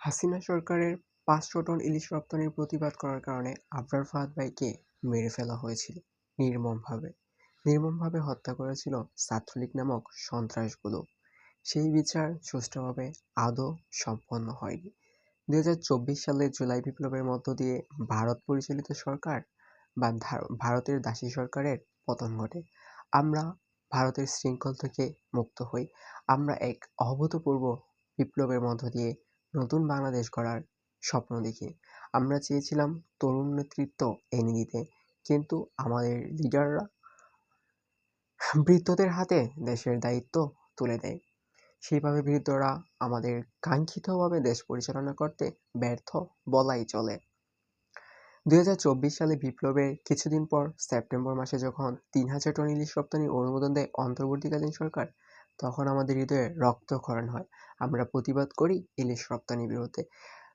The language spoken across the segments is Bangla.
হাসিনা সরকারের পাঁচশো টন ইলিশ রপ্তানির প্রতিবাদ করার কারণে আবরার ফাহাদ ভাইকে মেরে ফেলা হয়েছিল নির্মমভাবে। নির্মমভাবে হত্যা করেছিল ছাত্রলীগ নামক সন্ত্রাসগুলো। সেই বিচার সুষ্ঠুভাবে আদৌ সম্পন্ন হয়নি। দু হাজার চব্বিশ সালের জুলাই বিপ্লবের মধ্য দিয়ে ভারত পরিচালিত সরকার বা ভারতের দাসী সরকারের পতন ঘটে। আমরা ভারতের শৃঙ্খল থেকে মুক্ত হই। আমরা এক অভূতপূর্ব বিপ্লবের মধ্য দিয়ে নতুন বাংলাদেশ গড়ার স্বপ্ন দেখি। আমরা চেয়েছিলাম তরুণ নেতৃত্ব এনে দিতে, কিন্তু আমাদের লিডাররা বৃদ্ধদের হাতে দেশের দায়িত্ব তুলে দেয়। সেইভাবে বৃদ্ধরা আমাদের কাঙ্ক্ষিতভাবে দেশ পরিচালনা করতে ব্যর্থ বলাই চলে। দুই হাজার চব্বিশ সালে বিপ্লবের কিছুদিন পর সেপ্টেম্বর মাসে যখন তিন হাজার টন ইলিশ রপ্তানির অনুমোদন দেয় অন্তর্বর্তীকালীন সরকার তখন আমাদের হৃদয়ে রক্তক্ষরণ হয়। আমরা প্রতিবাদ করি ইলিশ রপ্তানির বিরুদ্ধে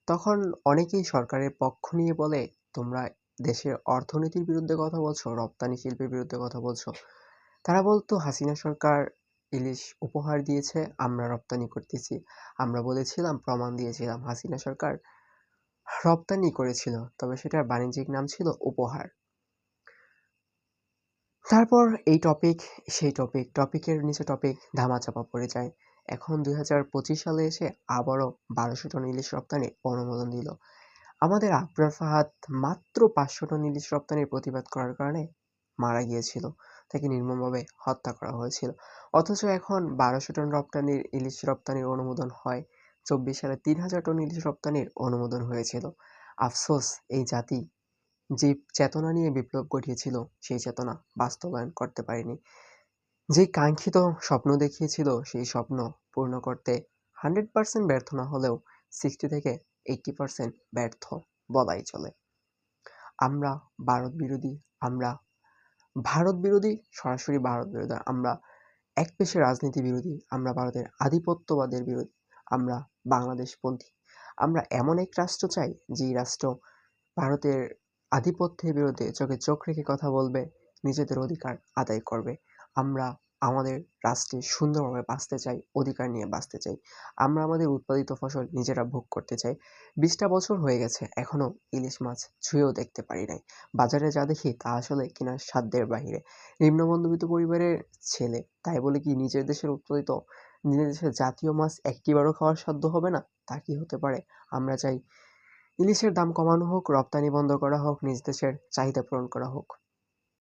তখন অনেকেই সরকারের পক্ষ নিয়ে বলে, তোমরা দেশের অর্থনীতির বিরুদ্ধে কথা বলছো, রপ্তানি শিল্পের বিরুদ্ধে কথা বলছো? তারা বলতো, হাসিনা সরকার ইলিশ উপহার দিয়েছে, আমরা রপ্তানি করতেছি। আমরা বলেছিলাম, প্রমাণ দিয়েছিলাম, হাসিনা সরকার রপ্তানি করেছিল। তবে সেটার বাণিজ্যিক নাম ছিল উপহার। তারপর এই টপিক সেই টপিক টপিকের নিচে টপিক ধামাচাপা পড়ে যায়। এখন দুই হাজার পঁচিশ সালে এসে আবারও বারোশো টন ইলিশ রপ্তানির অনুমোদন দিল। আমাদের আবরার ফাহাদ মাত্র পাঁচশো টন ইলিশ রপ্তানির প্রতিবাদ করার কারণে মারা গিয়েছিল। তাকে নির্মমভাবে হত্যা করা হয়েছিল। অথচ এখন বারোশো টন রপ্তানির ইলিশ রপ্তানির অনুমোদন হয়। চব্বিশ সালে তিন হাজার টন ইলিশ রপ্তানির অনুমোদন হয়েছিল। আফসোস, এই জাতি যে চেতনা নিয়ে বিপ্লব ঘটিয়েছিল, সেই চেতনা বাস্তবায়ন করতে পারেনি। যে কাঙ্ক্ষিত স্বপ্ন দেখিয়েছিল, সেই স্বপ্ন পূর্ণ করতে হান্ড্রেড পার্সেন্ট ব্যর্থ না হলেও সিক্সটি থেকে এইট্টি পার্সেন্ট ব্যর্থ বলাই চলে। আমরা ভারত বিরোধী, আমরা ভারত বিরোধী, সরাসরি ভারত বিরোধী, আমরা এক পেশে রাজনীতি বিরোধী, আমরা ভারতের আধিপত্যবাদের বিরোধী, আমরা বাংলাদেশপন্থী, আমরা এমন এক রাষ্ট্র চাই, যেই রাষ্ট্র ভারতের আধিপত্যের বিরুদ্ধে চোখে চোখ রেখে কথা বলবে, নিজেদের অধিকার আদায় করবে। আমরা আমাদের রাষ্ট্রে সুন্দরভাবে বাঁচতে চাই, অধিকার নিয়ে বাঁচতে চাই। আমরা আমাদের উৎপাদিত ফসল নিজেরা ভোগ করতে চাই। বিশটা বছর হয়ে গেছে এখনও ইলিশ মাছ ছুঁয়েও দেখতে পারি নাই। বাজারে যা দেখি তা আসলে কিনা সাধ্যের বাহিরে। নিম্ন মধ্যবিত্ত পরিবারের ছেলে, তাই বলে কি নিজের দেশের উৎপাদিত, নিজের দেশের জাতীয় মাছ একটিবারও খাওয়ার সাধ্য হবে না? তা কি হতে পারে? আমরা চাই ইলিশের দাম কমানো হোক রপ্তানি বন্ধ করা হোক নিজ দেশের চাহিদা পূরণ করা হোক।